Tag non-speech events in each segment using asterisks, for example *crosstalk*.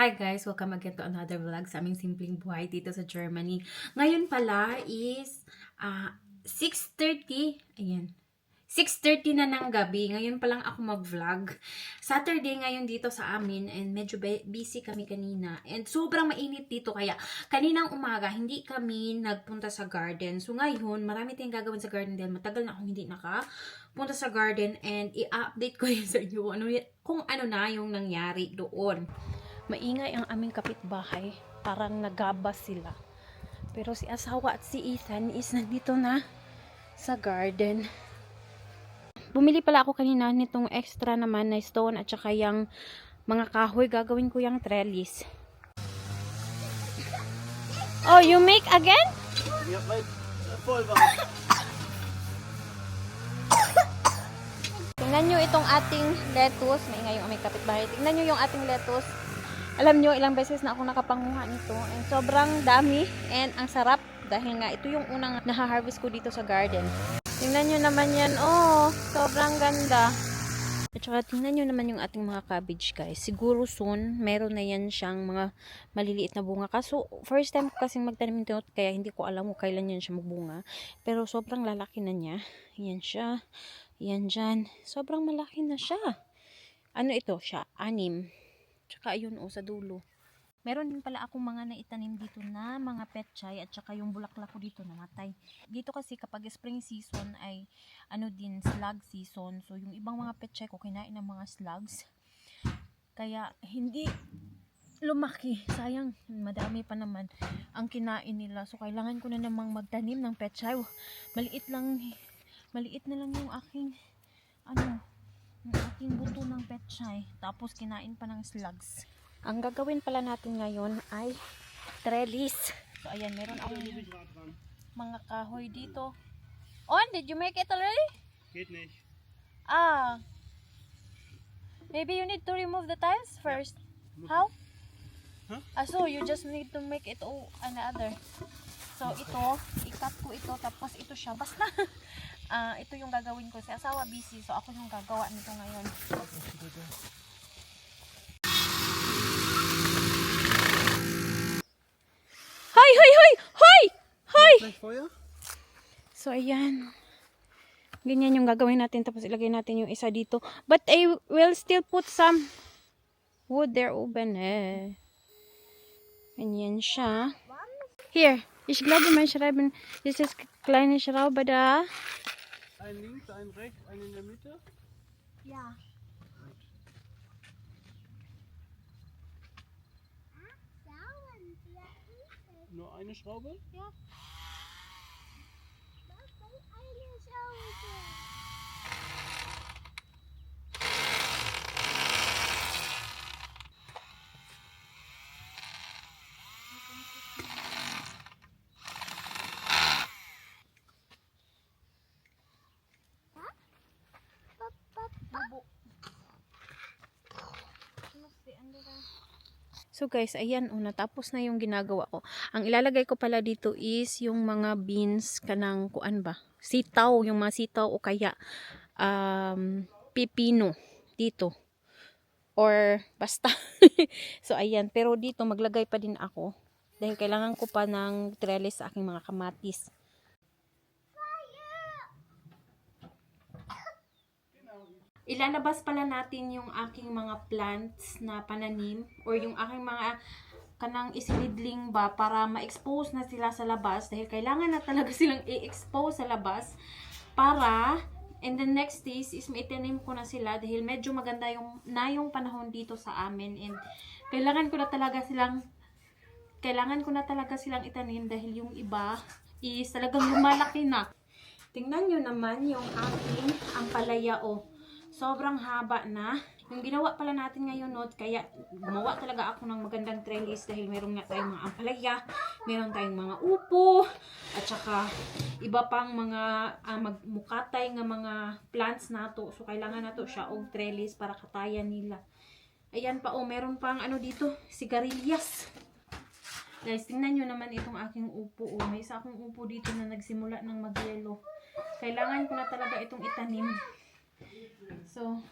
Hi guys! Welcome again to another vlog sa aming simpleng buhay dito sa Germany. Ngayon pala is ah, 6.30. Ayan. 6.30 na ng gabi. Ngayon pa lang ako mag-vlog. Saturday ngayon dito sa amin and medyo busy kami kanina. And sobrang mainit dito kaya kaninang umaga hindi kami nagpunta sa garden. So ngayon marami tayong gagawin sa garden dahil matagal na akong hindi nakapunta sa garden and i-update ko *laughs* yun sa inyo ano, kung ano na yung nangyari doon. Maingay ang aming kapitbahay. Parang nagabas sila. Pero si asawa at si Ethan is nandito na sa garden. Bumili pala ako kanina nitong extra naman na stone at saka yung mga kahoy. Gagawin ko yung trellis. Oh, you make again? Weil voll war. Tingnan nyo itong ating lettuce. Maingay yung aming kapitbahay. Tingnan nyo yung ating lettuce. Alam nyo, ilang beses na ako nakapanguha nito. And sobrang dami. And ang sarap. Dahil nga, ito yung unang naha-harvest ko dito sa garden. Tingnan nyo naman yan. Oh, sobrang ganda. At saka tingnan nyo naman yung ating mga cabbage guys. Siguro soon, meron na yan siyang mga maliliit na bunga. Kaso, first time ko kasing magtanim nito, kaya hindi ko alam kung kailan yan siya magbunga. Pero sobrang lalaki na niya. Yan siya. Yan dyan. Sobrang malaki na siya. Ano ito siya? Anim. Tsaka ayun o, sa dulo. Meron din pala akong mga naitanim dito na mga petchay at saka yung bulaklak ko dito namatay. Dito kasi kapag spring season ay ano din slug season. So yung ibang mga petchay ko kinain ng mga slugs. Kaya hindi lumaki. Sayang, madami pa naman ang kinain nila. So kailangan ko na namang magtanim ng petchay. Maliit lang maliit na lang yung aking ano yung aking buto ng petchay. Tapos kinain pa ng slugs. Ang gagawin pala natin ngayon ay trellis. So, ayan, meron akong mga kahoy dito. On, did you make it already? Geht nicht. Ah. Maybe you need to remove the tiles first. How? Huh? Ah, so you just need to make it all another. So, ito, ikat ko ito, tapos ito siya. Basta, *laughs* ah, ito yung gagawin ko. Si asawa busy, so ako yung gagawa nito ngayon. Hoy, hoy, hoy! Hoy! Hoy! So, ayan. Ganyan yung gagawin natin. Tapos ilagay natin yung isa dito. But I will still put some wood there open eh. Ganyan siya. Here. Ich glaube, mein Schreiben dieses kleine Schraube da. Ein links, ein rechts, ein in der Mitte. Ja. Nur eine Schraube? So guys, ayan, oh, natapos na yung ginagawa ko. Ang ilalagay ko pala dito is yung mga beans kanang kuan ba? Sitaw, yung mga sitaw o kaya um, pipino dito. Or basta. *laughs* so ayan, pero dito maglagay pa din ako. Dahil kailangan ko pa ng trellis sa aking mga kamatis. Ilalabas pala natin yung aking mga plants na pananim or yung aking mga kanang isinidling ba para ma-expose na sila sa labas dahil kailangan na talaga *laughs* silang i-expose sa labas para in the next days is maitanim ko na sila dahil medyo maganda yung na yung panahon dito sa amin and kailangan ko na talaga silang kailangan ko na talaga silang itanim dahil yung iba is talagang lumalaki na. Tingnan nyo naman yung aking ampalaya o. Sobrang haba na. Yung ginawa pala natin ngayon, not, kaya gumawa talaga ako ng magandang trellis dahil meron nga tayong mga ampalaya, meron tayong mga upo, at saka iba pang mga ah, magmukatay nga mga plants nato. So, kailangan nato siya og trellis para katayan nila. Ayan pa, oh, meron pang ano dito, sigarilyas. Guys, tingnan nyo naman itong aking upo. Oh. May isa akong upo dito na nagsimula ng magyelo. Kailangan ko na talaga itong itanim. So,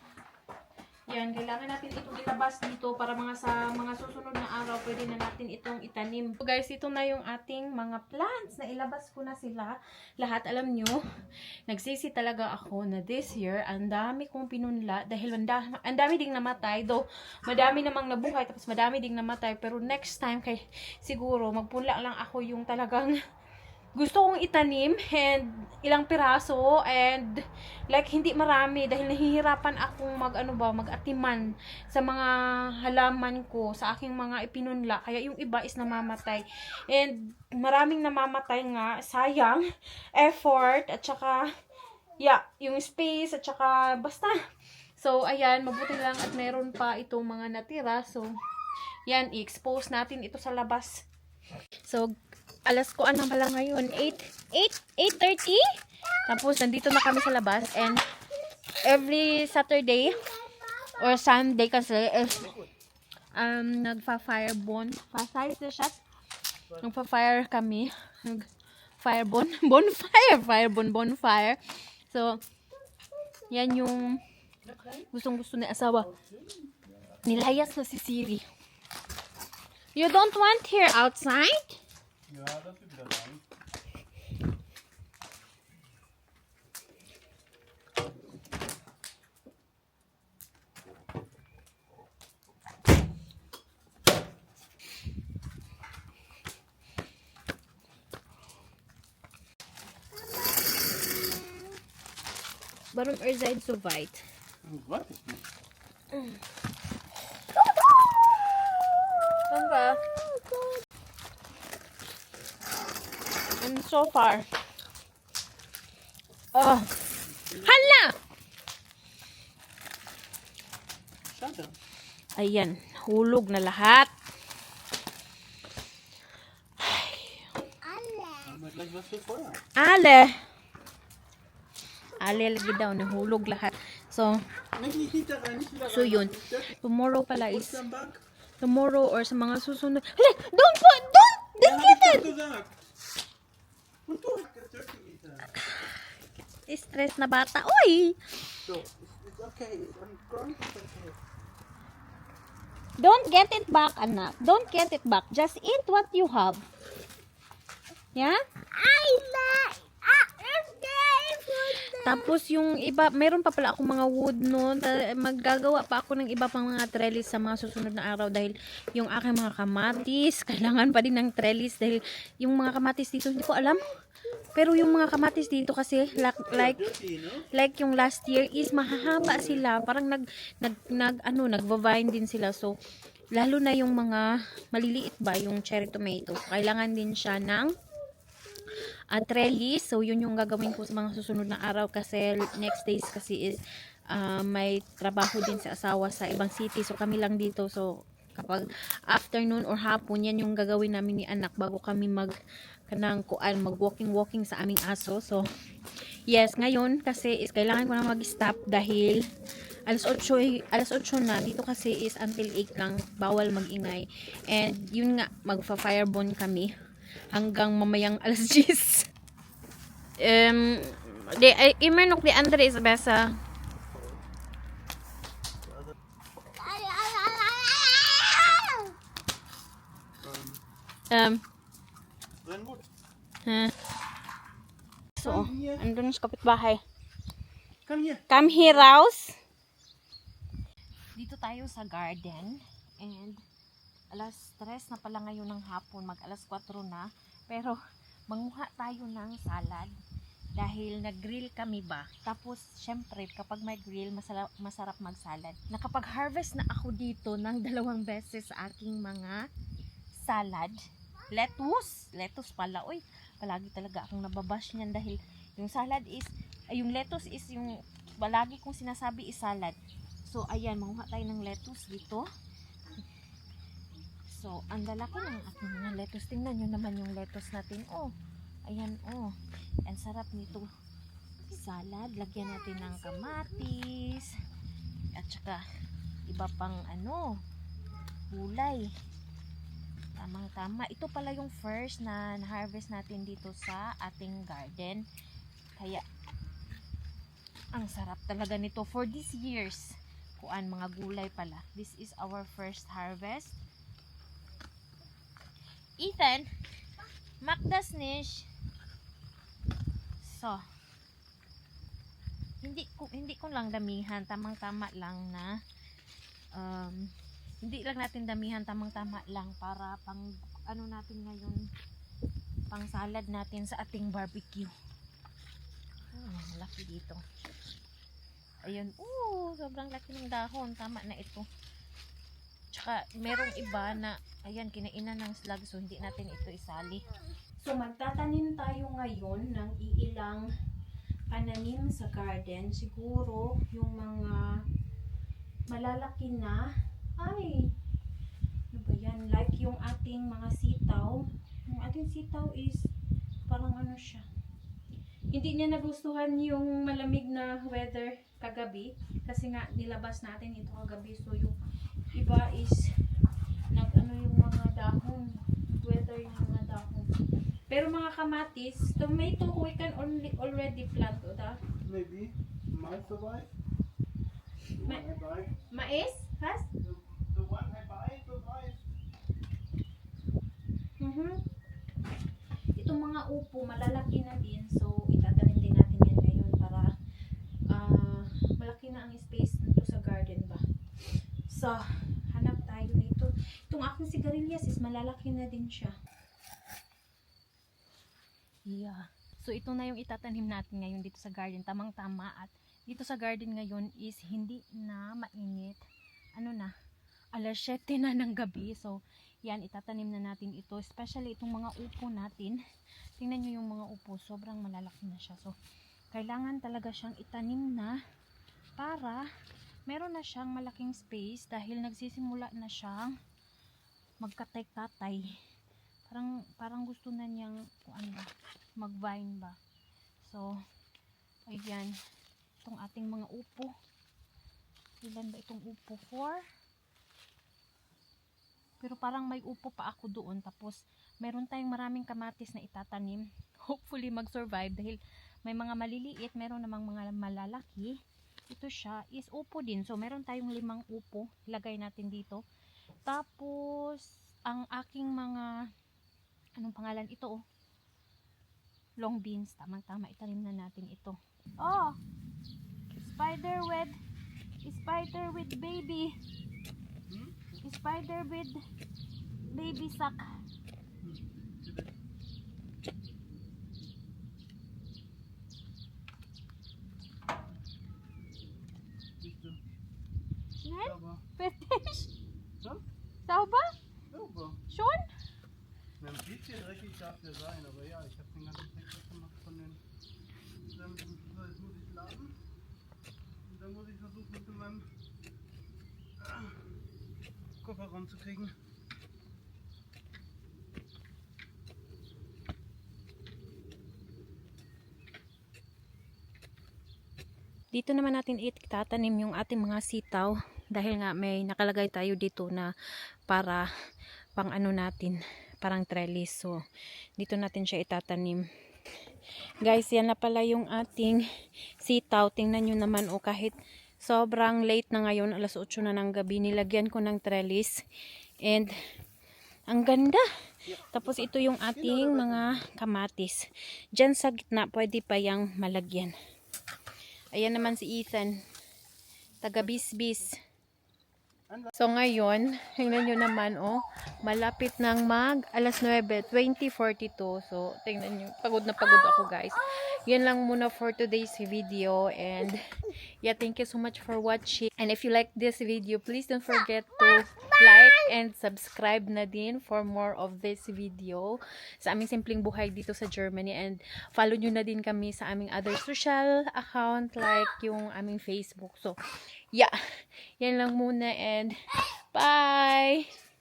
yan. Kailangan natin itong ilabas dito para mga sa mga susunod na pwede na natin itong itanim. So guys, ito na yung ating mga plants. Nailabas ko na sila. Lahat, alam nyo, nagsisi talaga ako na this year, ang dami kong pinunla dahil ang da- ang dami ding namatay. Though, madami namang nabuhay, tapos madami ding namatay. Pero next time, kay siguro, magpunla lang ako yung talagang gusto kong itanim and ilang piraso and like hindi marami dahil nahihirapan akong mag ano ba mag-atiman sa mga halaman ko sa aking mga ipinunla. Kaya yung iba is namamatay. And maraming namamatay nga. Sayang. Effort. At saka yeah yung space. At saka basta. So ayan. Mabuti lang at meron pa itong mga natira. So yan. I-expose natin ito sa labas. So alas ko ano pala ngayon? 8 8 8:30 tapos nandito na kami sa labas and every Saturday or Sunday kasi is um nagfa-fire bon pa-size na siya nagfa-fire kami. Nag fire bon *laughs* bonfire fire bon bonfire. So yan yung gustong gusto ni asawa nilayas na si Siri. You don't want here outside Ist wieder lang. Warum ihr seid so weit? Weiß ich nicht. Danke. And so far. Oh. Hala! Ayan, hulog na lahat. Ale. Ale lagi daw, nahulog lahat. So, so yun. Tomorrow pala is, tomorrow or sa mga susunod. Hala, don't put, don't, don't get it! Stress na bata. Uy! So, it's. I'm okay. Don't get it back, anak. Don't get it back. Just eat what you have. Yeah? I like Tapos yung iba, meron pa pala akong mga wood no. Ta- Maggagawa pa ako ng iba pang mga trellis sa mga susunod na araw dahil yung aking mga kamatis, *laughs* kailangan pa din ng trellis dahil yung mga kamatis dito hindi ko alam. Pero yung mga kamatis dito kasi like, like like yung last year is mahahaba sila parang nag nag, nag ano nagva-vine din sila so lalo na yung mga maliliit ba yung cherry tomato kailangan din siya ng uh, trellis so yun yung gagawin ko sa mga susunod na araw kasi next days kasi is uh, may trabaho din sa asawa sa ibang city. So kami lang dito. So kapag afternoon or hapon yan yung gagawin namin ni anak bago kami mag kanang kuan mag walking walking sa aming aso. So yes ngayon kasi is kailangan ko na mag-stop dahil alas 8 ay- alas 8 na. Dito kasi is until 8 lang bawal magingay. And yun nga magfa firebone kami hanggang mamayang *laughs* alas 10 um de ay immer nog de andere is besa um Renn gut. huh. so andun sa kapitbahay Komm hier. Come here, Raus. Dito tayo sa garden. And alas 3 na pala ngayon ng hapon. Mag alas 4 na. Pero manguha tayo ng salad. Dahil nag-grill kami ba. Tapos, syempre, kapag may grill, masarap, masarap mag-salad. Nakapag-harvest na ako dito ng dalawang beses sa aking mga salad. Lettuce. Lettuce pala. Uy, palagi talaga akong nababash niyan dahil yung salad is ay, yung lettuce is yung balagi kong sinasabi is salad. So, ayan, manguha tayo ng lettuce dito. So, ang lalaki ng aking mga lettuce. Tingnan nyo naman yung lettuce natin. Oh, ayan, oh. Ang sarap nito. Salad. Lagyan natin ng kamatis. At saka, iba pang ano, gulay. Tamang tama. Ito pala yung first na na-harvest natin dito sa ating garden. Kaya, ang sarap talaga nito for these years. Kuan mga gulay pala. This is our first harvest. Ethan, Magdas Nish. So, hindi ko hindi ko lang damihan, tamang-tama lang na um, hindi lang natin damihan, tamang-tama lang para pang ano natin ngayon pang salad natin sa ating barbecue. Oh, laki dito. Ayun, oh, sobrang laki ng dahon. Tama na ito. Tsaka, merong iba na, ayan, kinainan ng slug, so hindi natin ito isali. So, magtatanim tayo ngayon ng iilang pananim sa garden. Siguro, yung mga malalaki na, ay, ano ba yan? Like yung ating mga sitaw. Yung ating sitaw is, parang ano siya. Hindi niya nagustuhan yung malamig na weather kagabi. Kasi nga, nilabas natin ito kagabi. So, yung iba is, nag ano yung mga dahon. Weather yung mga dahon. Pero mga kamatis, tomato we can only already plant o da? Maybe. Might survive. Ma-. Mais? Has? The, the one I buy survives. Mhm. Itong mga upo, malalaki na din. So, itatanim din natin yan ngayon para ah, malaki na ang space nito sa garden ba. So. Itong aking sigarilyas is malalaki na din siya. Yeah. So, ito na yung itatanim natin ngayon dito sa garden. Tamang-tama. At dito sa garden ngayon is hindi na mainit. Ano na? Alas 7 na ng gabi. So, yan, itatanim na natin ito. Especially itong mga upo natin. Tingnan nyo yung mga upo. Sobrang malalaki na siya. So, kailangan talaga siyang itanim na para meron na siyang malaking space dahil nagsisimula na siyang magkatay-katay. Parang, parang gusto na niyang, kung ano ba, mag-vine ba. So, ayan. Itong ating mga upo. Ilan ba itong upo? Four? Pero parang may upo pa ako doon. Tapos, meron tayong maraming kamatis na itatanim. *laughs* Hopefully, mag-survive dahil may mga maliliit, meron namang mga malalaki. Ito siya is upo din. So, meron tayong limang upo. Ilagay natin dito. Tapos, ang aking mga, anong pangalan ito oh? Long beans. Tamang-tama, itanim na natin ito. Oh! Spider with, spider with baby. Spider with baby sack. Versuchen, mit meinem Kofferraum zu kriegen. Dito naman natin itatanim yung ating mga sitaw dahil nga may nakalagay tayo dito na para pang ano natin, parang trellis. So, dito natin siya itatanim. Guys, yan na pala yung ating sitaw. Tingnan nyo naman o kahit sobrang late na ngayon, alas 8 na ng gabi, nilagyan ko ng trellis. And, ang ganda. Tapos ito yung ating mga kamatis. Diyan sa gitna, pwede pa yung malagyan. Ayan naman si Ethan. Taga Bisbis. So ngayon, tingnan nyo naman oh, malapit nang mag alas 9, 20.42. So tingnan nyo, pagod na pagod ako guys. Yan lang muna for today's video and yeah, thank you so much for watching. And if you like this video, please don't forget to like and subscribe na din for more of this video sa aming simpleng buhay dito sa Germany and follow nyo na din kami sa aming other social account like yung aming Facebook. So, yeah, *laughs* yan lang muna and bye!